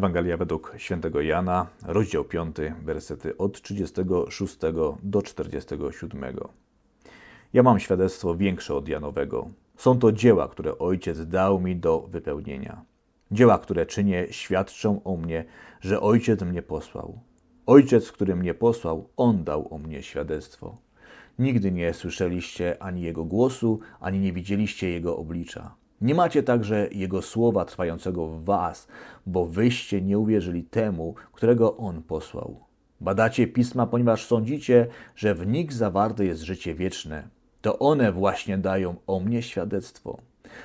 Ewangelia według świętego Jana, rozdział 5, wersety od 36 do 47. Ja mam świadectwo większe od Janowego. Są to dzieła, które Ojciec dał mi do wypełnienia. Dzieła, które czynię, świadczą o mnie, że Ojciec mnie posłał. Ojciec, który mnie posłał, On dał o mnie świadectwo. Nigdy nie słyszeliście ani Jego głosu, ani nie widzieliście Jego oblicza. Nie macie także Jego słowa trwającego w was, bo wyście nie uwierzyli temu, którego On posłał. Badacie pisma, ponieważ sądzicie, że w nich zawarte jest życie wieczne. To one właśnie dają o mnie świadectwo.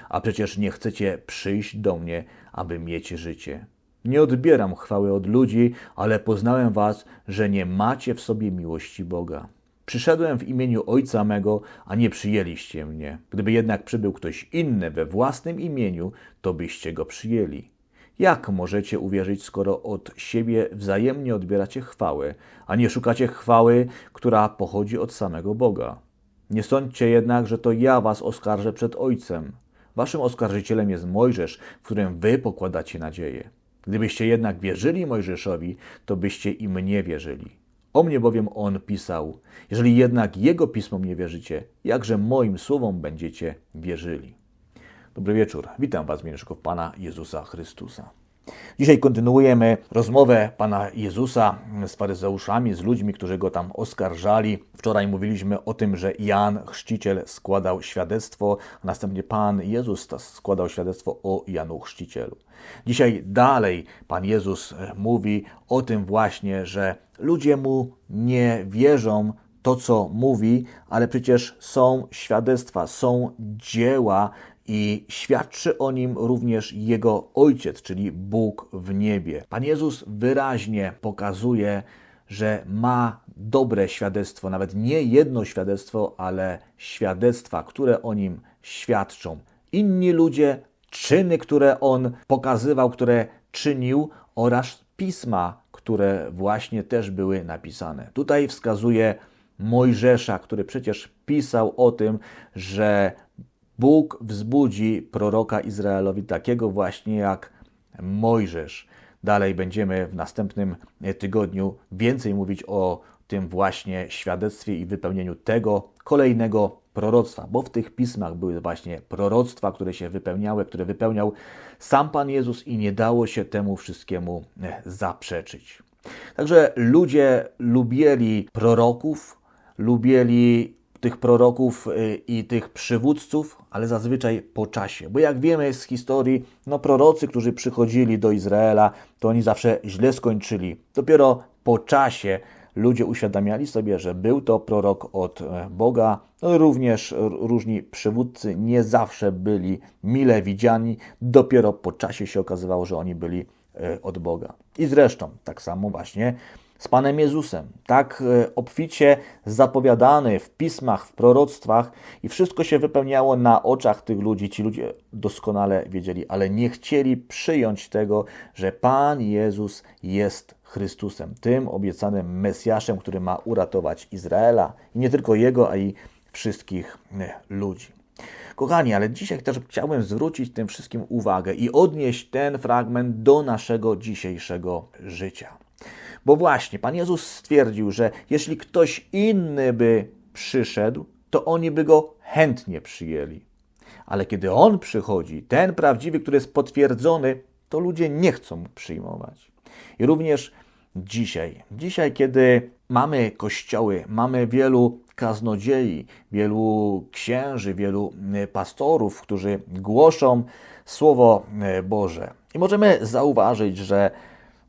A przecież nie chcecie przyjść do mnie, aby mieć życie. Nie odbieram chwały od ludzi, ale poznałem was, że nie macie w sobie miłości Boga. Przyszedłem w imieniu Ojca mego, a nie przyjęliście mnie. Gdyby jednak przybył ktoś inny we własnym imieniu, to byście go przyjęli. Jak możecie uwierzyć, skoro od siebie wzajemnie odbieracie chwałę, a nie szukacie chwały, która pochodzi od samego Boga? Nie sądźcie jednak, że to ja was oskarżę przed Ojcem. Waszym oskarżycielem jest Mojżesz, w którym wy pokładacie nadzieję. Gdybyście jednak wierzyli Mojżeszowi, to byście i mnie wierzyli. O mnie bowiem on pisał. Jeżeli jednak jego pismom nie wierzycie, jakże moim słowom będziecie wierzyli. Dobry wieczór. Witam Was, mieszków Pana Jezusa Chrystusa. Dzisiaj kontynuujemy rozmowę Pana Jezusa z faryzeuszami, z ludźmi, którzy go tam oskarżali. Wczoraj mówiliśmy o tym, że Jan Chrzciciel składał świadectwo, a następnie Pan Jezus składał świadectwo o Janu Chrzcicielu. Dzisiaj dalej Pan Jezus e, mówi o tym właśnie, że ludzie mu nie wierzą to, co mówi, ale przecież są świadectwa, są dzieła i świadczy o nim również jego ojciec, czyli Bóg w niebie. Pan Jezus wyraźnie pokazuje, że ma dobre świadectwo, nawet nie jedno świadectwo, ale świadectwa, które o nim świadczą. Inni ludzie, czyny, które on pokazywał, które czynił, oraz pisma, które właśnie też były napisane. Tutaj wskazuje Mojżesza, który przecież pisał o tym, że Bóg wzbudzi proroka Izraelowi takiego właśnie jak Mojżesz. Dalej będziemy w następnym tygodniu więcej mówić o tym właśnie świadectwie i wypełnieniu tego kolejnego proroctwa, bo w tych pismach były właśnie proroctwa, które się wypełniały, które wypełniał sam Pan Jezus i nie dało się temu wszystkiemu zaprzeczyć. Także ludzie lubieli proroków, lubieli tych proroków y, i tych przywódców, ale zazwyczaj po czasie. Bo jak wiemy z historii, no prorocy, którzy przychodzili do Izraela, to oni zawsze źle skończyli. Dopiero po czasie ludzie uświadamiali sobie, że był to prorok od e, Boga. No, również różni przywódcy nie zawsze byli mile widziani. Dopiero po czasie się okazywało, że oni byli e, od Boga. I zresztą tak samo właśnie z Panem Jezusem, tak e, obficie zapowiadany w pismach, w proroctwach i wszystko się wypełniało na oczach tych ludzi. Ci ludzie doskonale wiedzieli, ale nie chcieli przyjąć tego, że Pan Jezus jest Chrystusem, tym obiecanym Mesjaszem, który ma uratować Izraela i nie tylko jego, a i wszystkich e, ludzi. Kochani, ale dzisiaj też chciałbym zwrócić tym wszystkim uwagę i odnieść ten fragment do naszego dzisiejszego życia. Bo właśnie Pan Jezus stwierdził, że jeśli ktoś inny by przyszedł, to oni by go chętnie przyjęli. Ale kiedy on przychodzi, ten prawdziwy, który jest potwierdzony, to ludzie nie chcą mu przyjmować. I również dzisiaj, dzisiaj, kiedy mamy kościoły, mamy wielu kaznodziei, wielu księży, wielu e, pastorów, którzy głoszą Słowo e, Boże. I możemy zauważyć, że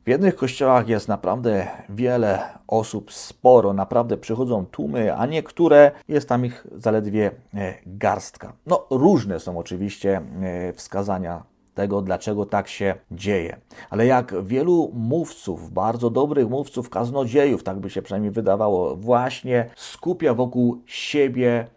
w jednych kościołach jest naprawdę wiele osób, sporo, naprawdę przychodzą tłumy, a niektóre jest tam ich zaledwie e, garstka. No, różne są oczywiście e, wskazania tego, dlaczego tak się dzieje. Ale jak wielu mówców, bardzo dobrych mówców, kaznodziejów, tak by się przynajmniej wydawało, właśnie skupia wokół siebie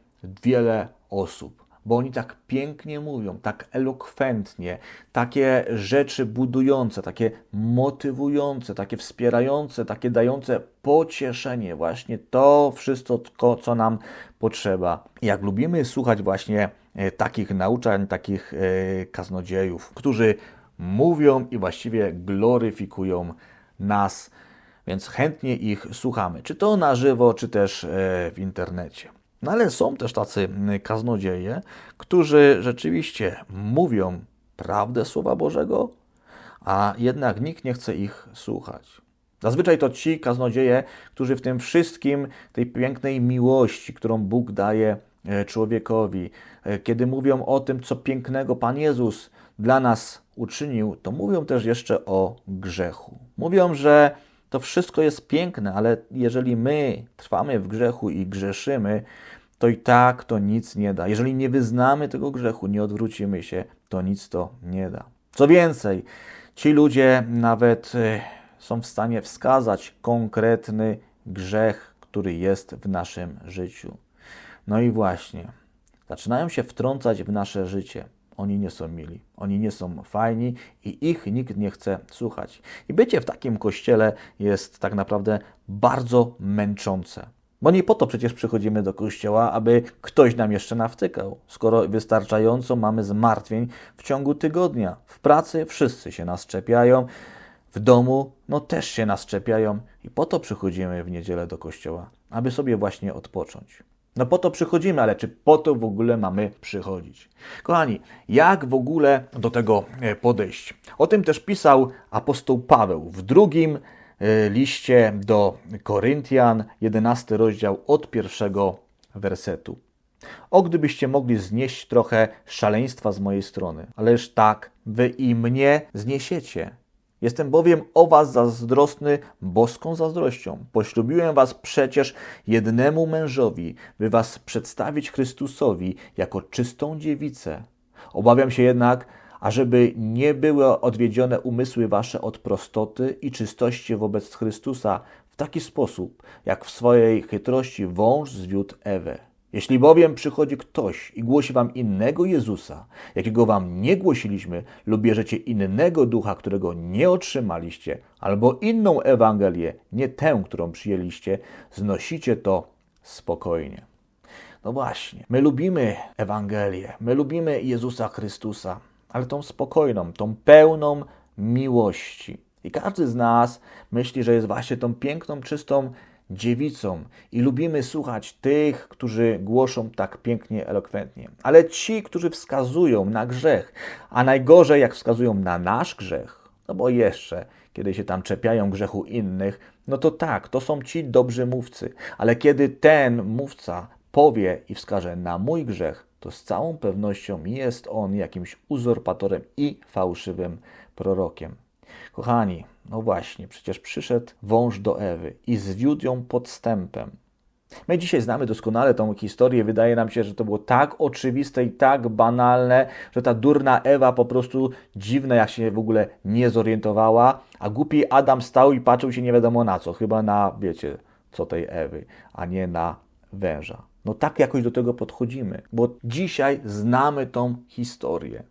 wiele osób bo oni tak pięknie mówią, tak elokwentnie, takie rzeczy budujące, takie motywujące, takie wspierające, takie dające pocieszenie, właśnie to wszystko, co nam potrzeba. Jak lubimy słuchać właśnie e, takich nauczań, takich e, kaznodziejów, którzy mówią i właściwie gloryfikują nas, więc chętnie ich słuchamy, czy to na żywo, czy też e, w internecie. No ale są też tacy kaznodzieje, którzy rzeczywiście mówią prawdę Słowa Bożego, a jednak nikt nie chce ich słuchać. Zazwyczaj to ci kaznodzieje, którzy w tym wszystkim, tej pięknej miłości, którą Bóg daje e, człowiekowi, e, kiedy mówią o tym, co pięknego Pan Jezus dla nas uczynił, to mówią też jeszcze o grzechu. Mówią, że to wszystko jest piękne, ale jeżeli my trwamy w grzechu i grzeszymy, to i tak to nic nie da. Jeżeli nie wyznamy tego grzechu, nie odwrócimy się, to nic to nie da. Co więcej, ci ludzie nawet e, są w stanie wskazać konkretny grzech, który jest w naszym życiu. No i właśnie, zaczynają się wtrącać w nasze życie. Oni nie są mili, oni nie są fajni i ich nikt nie chce słuchać. I bycie w takim kościele jest tak naprawdę bardzo męczące. Bo nie po to przecież przychodzimy do kościoła, aby ktoś nam jeszcze nawtykał, skoro wystarczająco mamy zmartwień w ciągu tygodnia. W pracy wszyscy się nas czepiają, w domu no też się nas czepiają i po to przychodzimy w niedzielę do kościoła, aby sobie właśnie odpocząć. No po to przychodzimy, ale czy po to w ogóle mamy przychodzić? Kochani, jak w ogóle do tego e, podejść? O tym też pisał apostoł Paweł w drugim e, liście do Koryntian, 11 rozdział od pierwszego wersetu. O gdybyście mogli znieść trochę szaleństwa z mojej strony, ależ tak, wy i mnie zniesiecie. Jestem bowiem o was zazdrosny boską zazdrością. Poślubiłem was przecież jednemu mężowi, by was przedstawić Chrystusowi jako czystą dziewicę. Obawiam się jednak, ażeby nie były odwiedzione umysły wasze od prostoty i czystości wobec Chrystusa w taki sposób, jak w swojej chytrości wąż zwiódł Ewę. Jeśli bowiem przychodzi ktoś i głosi wam innego Jezusa, jakiego wam nie głosiliśmy, lub bierzecie innego ducha, którego nie otrzymaliście, albo inną Ewangelię, nie tę, którą przyjęliście, znosicie to spokojnie. No właśnie, my lubimy Ewangelię, my lubimy Jezusa Chrystusa, ale tą spokojną, tą pełną miłości. I każdy z nas myśli, że jest właśnie tą piękną, czystą dziewicą i lubimy słuchać tych, którzy głoszą tak pięknie, elokwentnie. Ale ci, którzy wskazują na grzech, a najgorzej jak wskazują na nasz grzech, no bo jeszcze, kiedy się tam czepiają grzechu innych, no to tak, to są ci dobrzy mówcy. Ale kiedy ten mówca powie i wskaże na mój grzech, to z całą pewnością jest on jakimś uzurpatorem i fałszywym prorokiem. Kochani, no właśnie, przecież przyszedł wąż do Ewy i zwiódł ją podstępem. My dzisiaj znamy doskonale tą historię. Wydaje nam się, że to było tak oczywiste i tak banalne, że ta durna Ewa po prostu dziwna, jak się w ogóle nie zorientowała, a głupi Adam stał i patrzył się nie wiadomo na co, chyba na, wiecie, co tej Ewy, a nie na węża. No tak jakoś do tego podchodzimy, bo dzisiaj znamy tą historię.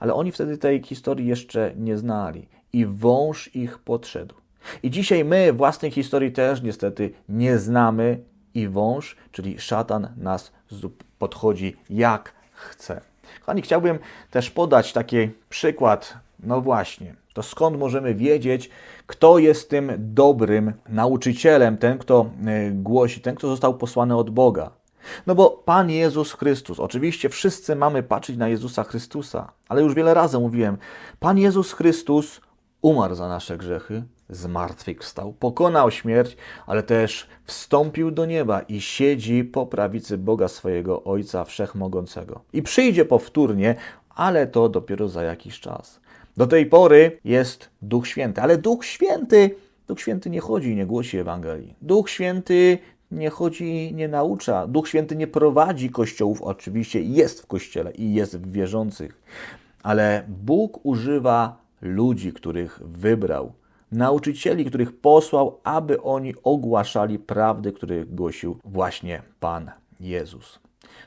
Ale oni wtedy tej historii jeszcze nie znali i wąż ich podszedł. I dzisiaj my własnej historii też niestety nie znamy i wąż, czyli szatan nas podchodzi jak chce. Kochani, chciałbym też podać taki przykład. No właśnie, to skąd możemy wiedzieć, kto jest tym dobrym nauczycielem, ten, kto e, głosi, ten, kto został posłany od Boga. No bo Pan Jezus Chrystus, oczywiście wszyscy mamy patrzeć na Jezusa Chrystusa, ale już wiele razy mówiłem, Pan Jezus Chrystus umarł za nasze grzechy, zmartwychwstał, pokonał śmierć, ale też wstąpił do nieba i siedzi po prawicy Boga swojego Ojca Wszechmogącego. I przyjdzie powtórnie, ale to dopiero za jakiś czas. Do tej pory jest Duch Święty, ale Duch Święty, Duch Święty nie chodzi i nie głosi Ewangelii. Duch Święty nie chodzi i nie naucza. Duch Święty nie prowadzi kościołów, oczywiście jest w kościele i jest w wierzących, ale Bóg używa ludzi, których wybrał, nauczycieli, których posłał, aby oni ogłaszali prawdy, których głosił właśnie Pan Jezus.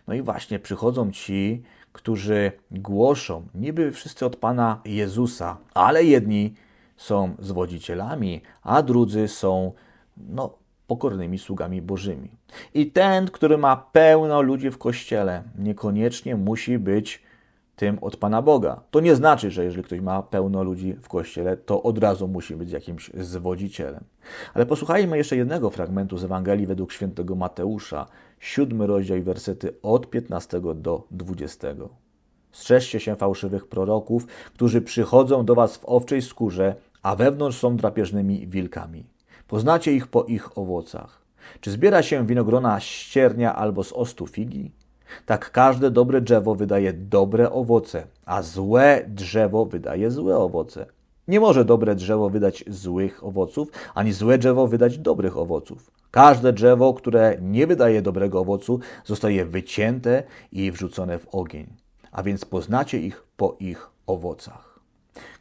No i właśnie przychodzą ci, którzy głoszą, niby wszyscy od Pana Jezusa, ale jedni są zwodzicielami, a drudzy są no, pokornymi sługami Bożymi. I ten, który ma pełno ludzi w kościele, niekoniecznie musi być tym od Pana Boga. To nie znaczy, że jeżeli ktoś ma pełno ludzi w kościele, to od razu musi być jakimś zwodzicielem. Ale posłuchajmy jeszcze jednego fragmentu z Ewangelii według świętego Mateusza, siódmy rozdział i wersety od 15 do 20. Strzeżcie się fałszywych proroków, którzy przychodzą do was w owczej skórze, a wewnątrz są drapieżnymi wilkami. Poznacie ich po ich owocach. Czy zbiera się winogrona z ściernia albo z ostu figi? Tak każde dobre drzewo wydaje dobre owoce, a złe drzewo wydaje złe owoce. Nie może dobre drzewo wydać złych owoców, ani złe drzewo wydać dobrych owoców. Każde drzewo, które nie wydaje dobrego owocu, zostaje wycięte i wrzucone w ogień. A więc poznacie ich po ich owocach.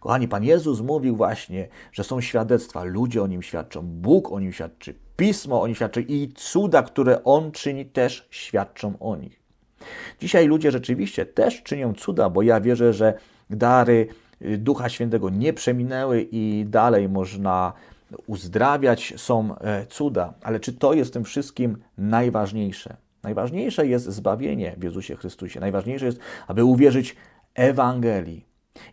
Kochani, Pan Jezus mówił właśnie, że są świadectwa, ludzie o nim świadczą, Bóg o nim świadczy, Pismo o nim świadczy i cuda, które On czyni, też świadczą o nich. Dzisiaj ludzie rzeczywiście też czynią cuda, bo ja wierzę, że dary y, Ducha Świętego nie przeminęły i dalej można uzdrawiać, są e, cuda. Ale czy to jest tym wszystkim najważniejsze? Najważniejsze jest zbawienie w Jezusie Chrystusie. Najważniejsze jest, aby uwierzyć Ewangelii.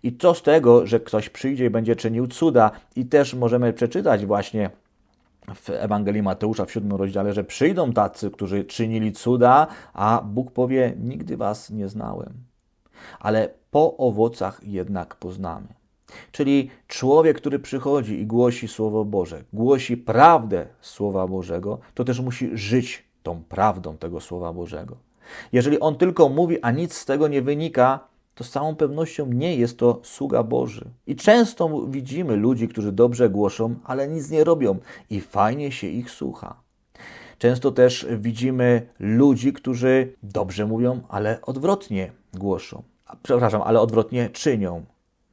I co z tego, że ktoś przyjdzie i będzie czynił cuda, i też możemy przeczytać właśnie w Ewangelii Mateusza w siódmym rozdziale, że przyjdą tacy, którzy czynili cuda, a Bóg powie: Nigdy was nie znałem. Ale po owocach jednak poznamy. Czyli człowiek, który przychodzi i głosi Słowo Boże, głosi prawdę Słowa Bożego, to też musi żyć tą prawdą tego Słowa Bożego. Jeżeli on tylko mówi, a nic z tego nie wynika, to z całą pewnością nie jest to sługa Boży. I często widzimy ludzi, którzy dobrze głoszą, ale nic nie robią i fajnie się ich słucha. Często też widzimy ludzi, którzy dobrze mówią, ale odwrotnie głoszą. Przepraszam, ale odwrotnie czynią.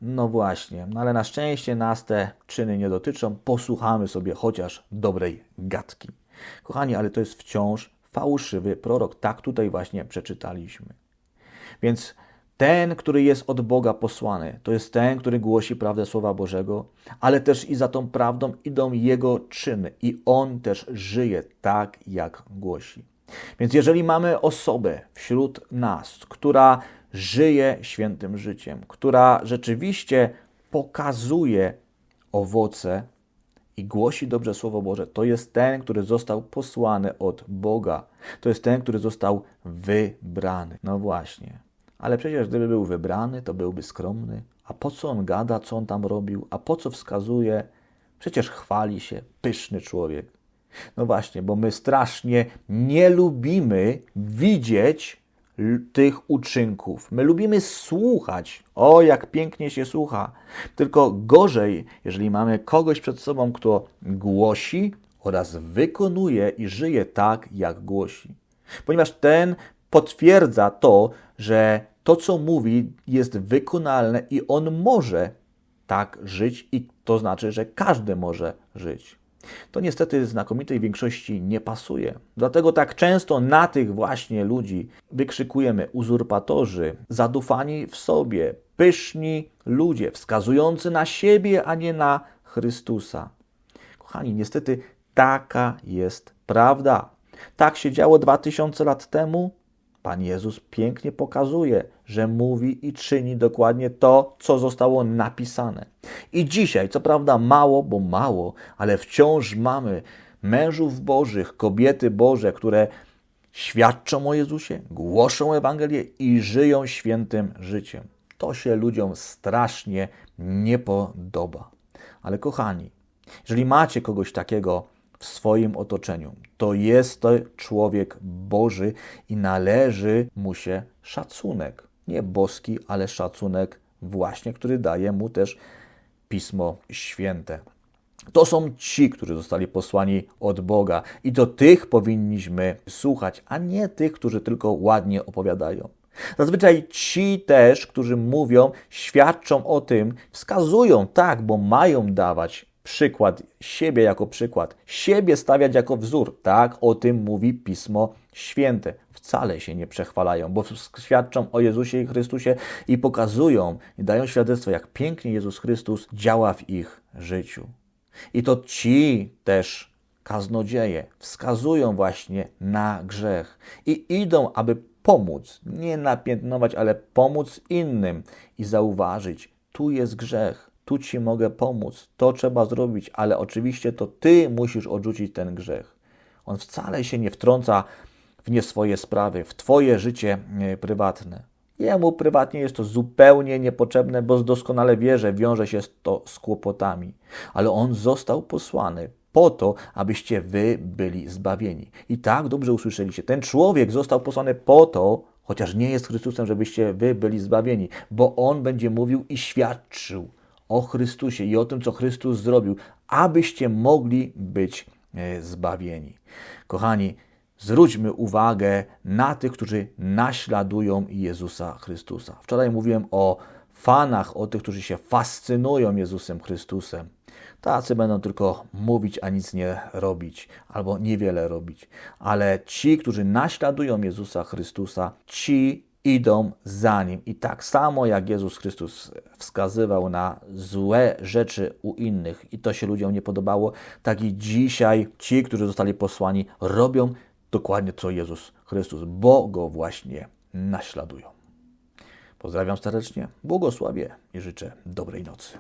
No właśnie, no ale na szczęście nas te czyny nie dotyczą. Posłuchamy sobie chociaż dobrej gadki. Kochani, ale to jest wciąż fałszywy prorok. Tak tutaj właśnie przeczytaliśmy. Więc ten, który jest od Boga posłany, to jest ten, który głosi prawdę Słowa Bożego, ale też i za tą prawdą idą jego czyny i on też żyje tak, jak głosi. Więc jeżeli mamy osobę wśród nas, która żyje świętym życiem, która rzeczywiście pokazuje owoce i głosi dobrze Słowo Boże, to jest ten, który został posłany od Boga. To jest ten, który został wybrany. No właśnie. Ale przecież gdyby był wybrany, to byłby skromny. A po co on gada, co on tam robił? A po co wskazuje? Przecież chwali się, pyszny człowiek. No właśnie, bo my strasznie nie lubimy widzieć tych uczynków. My lubimy słuchać. O, jak pięknie się słucha. Tylko gorzej, jeżeli mamy kogoś przed sobą, kto głosi oraz wykonuje i żyje tak, jak głosi. Ponieważ ten potwierdza to, że to, co mówi, jest wykonalne i on może tak żyć, i to znaczy, że każdy może żyć. To niestety znakomitej większości nie pasuje. Dlatego tak często na tych właśnie ludzi wykrzykujemy uzurpatorzy, zadufani w sobie, pyszni ludzie, wskazujący na siebie, a nie na Chrystusa. Kochani, niestety taka jest prawda. Tak się działo 2000 lat temu, Pan Jezus pięknie pokazuje, że mówi i czyni dokładnie to, co zostało napisane. I dzisiaj, co prawda mało, bo mało, ale wciąż mamy mężów bożych, kobiety boże, które świadczą o Jezusie, głoszą Ewangelię i żyją świętym życiem. To się ludziom strasznie nie podoba. Ale kochani, jeżeli macie kogoś takiego, w swoim otoczeniu. To jest to człowiek Boży i należy mu się szacunek. Nie boski, ale szacunek właśnie, który daje mu też Pismo Święte. To są ci, którzy zostali posłani od Boga i do tych powinniśmy słuchać, a nie tych, którzy tylko ładnie opowiadają. Zazwyczaj ci też, którzy mówią, świadczą o tym, wskazują tak, bo mają dawać przykład, siebie jako przykład, siebie stawiać jako wzór. Tak o tym mówi Pismo Święte. Wcale się nie przechwalają, bo świadczą o Jezusie i Chrystusie i pokazują i dają świadectwo, jak pięknie Jezus Chrystus działa w ich życiu. I to ci też kaznodzieje wskazują właśnie na grzech i idą, aby pomóc, nie napiętnować, ale pomóc innym i zauważyć, tu jest grzech, tu ci mogę pomóc, to trzeba zrobić, ale oczywiście to ty musisz odrzucić ten grzech. On wcale się nie wtrąca w nie swoje sprawy, w twoje życie e, prywatne. Jemu prywatnie jest to zupełnie niepotrzebne, bo doskonale wie, że wiąże się to z kłopotami. Ale on został posłany po to, abyście wy byli zbawieni. I tak dobrze usłyszeliście. Ten człowiek został posłany po to, chociaż nie jest Chrystusem, żebyście wy byli zbawieni, bo on będzie mówił i świadczył o Chrystusie i o tym, co Chrystus zrobił, abyście mogli być e, zbawieni. Kochani, zwróćmy uwagę na tych, którzy naśladują Jezusa Chrystusa. Wczoraj mówiłem o fanach, o tych, którzy się fascynują Jezusem Chrystusem. Tacy będą tylko mówić, a nic nie robić, albo niewiele robić. Ale ci, którzy naśladują Jezusa Chrystusa, ci idą za nim. I tak samo jak Jezus Chrystus wskazywał na złe rzeczy u innych i to się ludziom nie podobało, tak i dzisiaj ci, którzy zostali posłani, robią dokładnie co Jezus Chrystus, bo go właśnie naśladują. Pozdrawiam serdecznie, błogosławię i życzę dobrej nocy.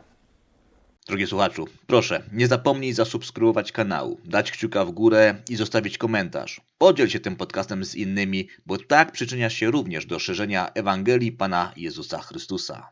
Drogi słuchaczu, proszę, nie zapomnij zasubskrybować kanału, dać kciuka w górę i zostawić komentarz. Podziel się tym podcastem z innymi, bo tak przyczyniasz się również do szerzenia Ewangelii Pana Jezusa Chrystusa.